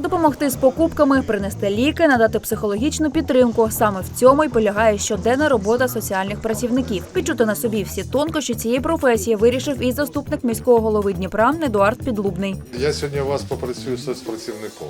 Допомогти з покупками, принести ліки, надати психологічну підтримку. Саме в цьому й полягає щоденна робота соціальних працівників. Відчути на собі всі тонкощі цієї професії вирішив і заступник міського голови Дніпра Едуард Підлубний. Я сьогодні у вас попрацюю соцпрацівником.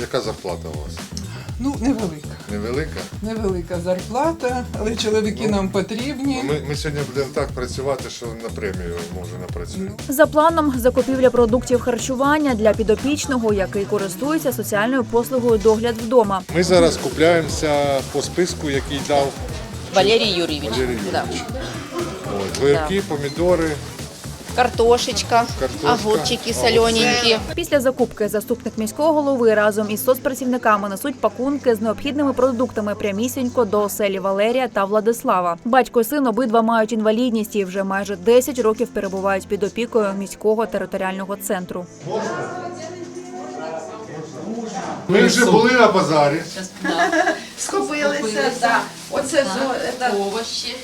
Яка зарплата у вас? Ну, невелика. Невелика? Невелика зарплата, але чоловіки нам потрібні. Ми, ми сьогодні будемо так працювати, що на премію може напрацюємо. За планом закупівля продуктів харчування для підопічного, який користується соціальною послугою догляд вдома. Ми зараз купляємося по списку, який дав Валерий Юрьевич. Валерій Да. Юрійович. От, Огірки, помідори. Картошечка, Картошка, огурчики огурцы. солененькие. Після закупки заступник міського голови разом із соцпрацівниками несуть пакунки з необхідними продуктами прямісінько до оселі Валерія та Владислава. Батько і син обидва мають інвалідність і вже майже 10 років перебувають під опікою міського територіального центру. Ми вже були на базарі. Скупилися, так. Оце овощи,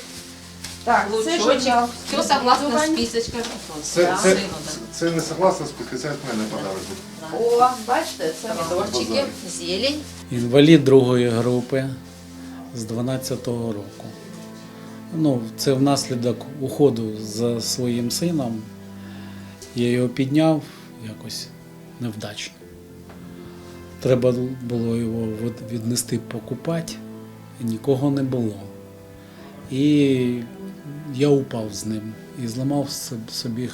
так, це ж Все согласно списочка. Це, це, це не согласно списку, це від мене буде. О, бачите, це помідорчики, зелень. Інвалід другої групи з 12-го року. Ну, це внаслідок уходу за своїм сином. Я його підняв якось невдачно. Треба було його віднести покупати, нікого не було. І я упав з ним і зламав собі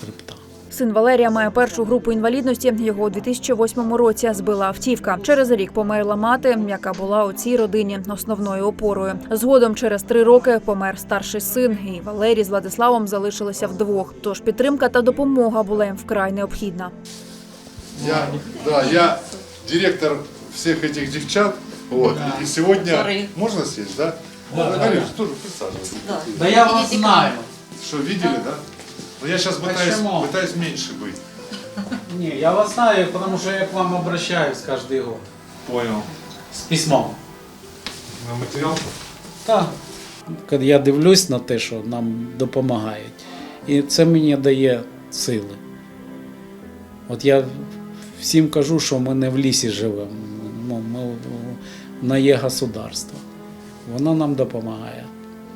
хребта. Син Валерія має першу групу інвалідності. Його у 2008 році збила автівка. Через рік померла мати, яка була у цій родині основною опорою. Згодом через три роки помер старший син, і Валерій з Владиславом залишилися вдвох. Тож підтримка та допомога була їм вкрай необхідна. Я, да, я директор всех этих девчат. Вот. И сегодня... Sorry. Можно сесть, да? Да, Валерий, тоже присаживайся. Да я вас знаю. Что, видели, да? Но я сейчас пытаюсь, Почему? пытаюсь меньше быть. Не, я вас знаю, потому что я к вам обращаюсь каждый год. Понял. С письмом. На материал? Так. Коли я дивлюсь на те, що нам допомагають, і це мені дає сили. От я всім кажу, що ми не в лісі живемо, ну, ми на є государство. Воно нам допомагає.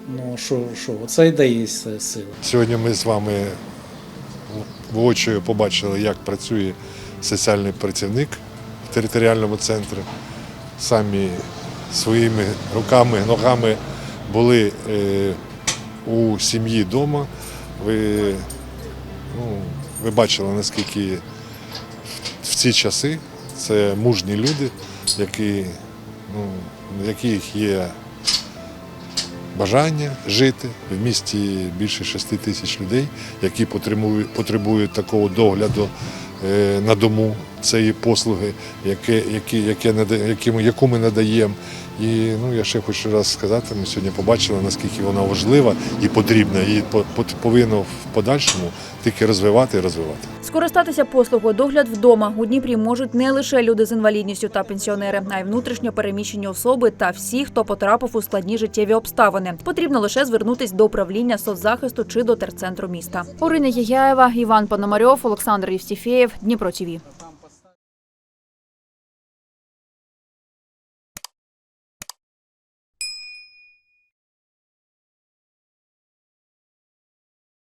Ну, що, що, це й дає сили. Сьогодні ми з вами воочию побачили, як працює соціальний працівник в територіальному центрі. Самі своїми руками, ногами були е, у сім'ї вдома. Ви, ну, ви бачили, наскільки в ці часи це мужні люди, які, ну, в яких є бажання жити. В місті більше 6 тисяч людей, які потребують, такого догляду е, на дому цієї послуги, яке, які, яке, нада- які ми- яку ми надаємо. І ну, я ще хочу раз сказати, ми сьогодні побачили, наскільки вона важлива і потрібна, і по- по- повинно в подальшому тільки розвивати і розвивати. Скористатися послугою догляд вдома у Дніпрі можуть не лише люди з інвалідністю та пенсіонери, а й внутрішньо переміщені особи та всі, хто потрапив у складні життєві обставини. Потрібно лише звернутись до управління соцзахисту чи до терцентру міста. Орина Єгяєва, Іван Пономарьов, Олександр Євстіфєєв, Дніпро ТІВІ.